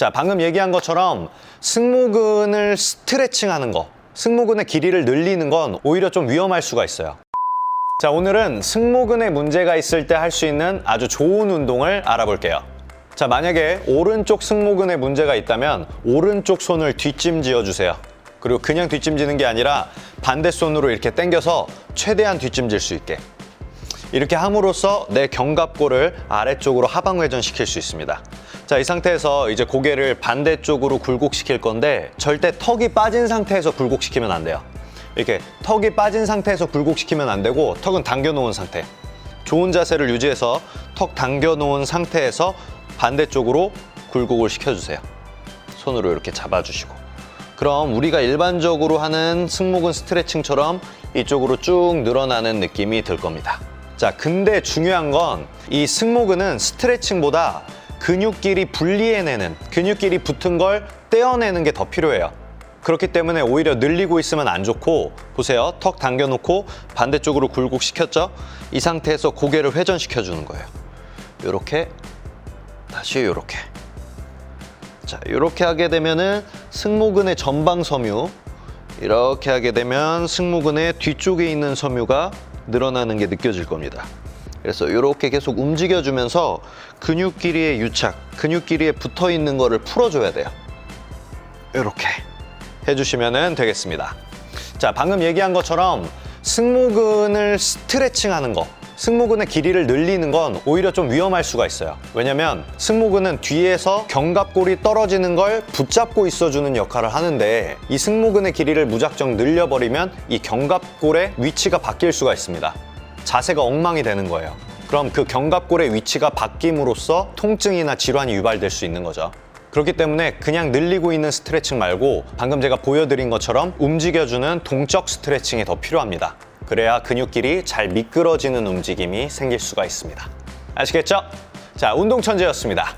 자, 방금 얘기한 것처럼 승모근을 스트레칭 하는 거, 승모근의 길이를 늘리는 건 오히려 좀 위험할 수가 있어요. 자, 오늘은 승모근에 문제가 있을 때 할 수 있는 아주 좋은 운동을 알아볼게요. 자, 만약에 오른쪽 승모근에 문제가 있다면 오른쪽 손을 뒷짐지어 주세요. 그리고 그냥 뒷짐지는 게 아니라 반대 손으로 이렇게 당겨서 최대한 뒷짐질 수 있게. 이렇게 함으로써 내 견갑골을 아래쪽으로 하방 회전시킬 수 있습니다. 자, 이 상태에서 이제 고개를 반대쪽으로 굴곡시킬 건데 절대 턱이 빠진 상태에서 굴곡시키면 안 돼요. 이렇게 턱이 빠진 상태에서 굴곡시키면 안 되고 턱은 당겨 놓은 상태. 좋은 자세를 유지해서 턱 당겨 놓은 상태에서 반대쪽으로 굴곡을 시켜주세요. 손으로 이렇게 잡아주시고. 그럼 우리가 일반적으로 하는 승모근 스트레칭처럼 이쪽으로 쭉 늘어나는 느낌이 들 겁니다. 자, 근데 중요한 건 이 승모근은 스트레칭보다 근육끼리 분리해내는, 근육끼리 붙은 걸 떼어내는 게 더 필요해요. 그렇기 때문에 오히려 늘리고 있으면 안 좋고, 보세요. 턱 당겨놓고 반대쪽으로 굴곡 시켰죠? 이 상태에서 고개를 회전시켜 주는 거예요. 요렇게, 다시 요렇게. 자, 이렇게 하게 되면은 승모근의 전방 섬유 이렇게 하게 되면 승모근의 뒤쪽에 있는 섬유가 늘어나는 게 느껴질 겁니다. 그래서 이렇게 계속 움직여주면서 근육끼리의 유착, 근육끼리에 붙어 있는 거를 풀어줘야 돼요. 이렇게 해주시면 되겠습니다. 자, 방금 얘기한 것처럼 승모근을 스트레칭 하는 거, 승모근의 길이를 늘리는 건 오히려 좀 위험할 수가 있어요. 왜냐면 승모근은 뒤에서 견갑골이 떨어지는 걸 붙잡고 있어주는 역할을 하는데 이 승모근의 길이를 무작정 늘려버리면 이 견갑골의 위치가 바뀔 수가 있습니다. 자세가 엉망이 되는 거예요. 그럼 그 견갑골의 위치가 바뀜으로써 통증이나 질환이 유발될 수 있는 거죠. 그렇기 때문에 그냥 늘리고 있는 스트레칭 말고 방금 제가 보여드린 것처럼 움직여주는 동적 스트레칭이 더 필요합니다. 그래야 근육끼리 잘 미끄러지는 움직임이 생길 수가 있습니다. 아시겠죠? 자, 운동 천재였습니다.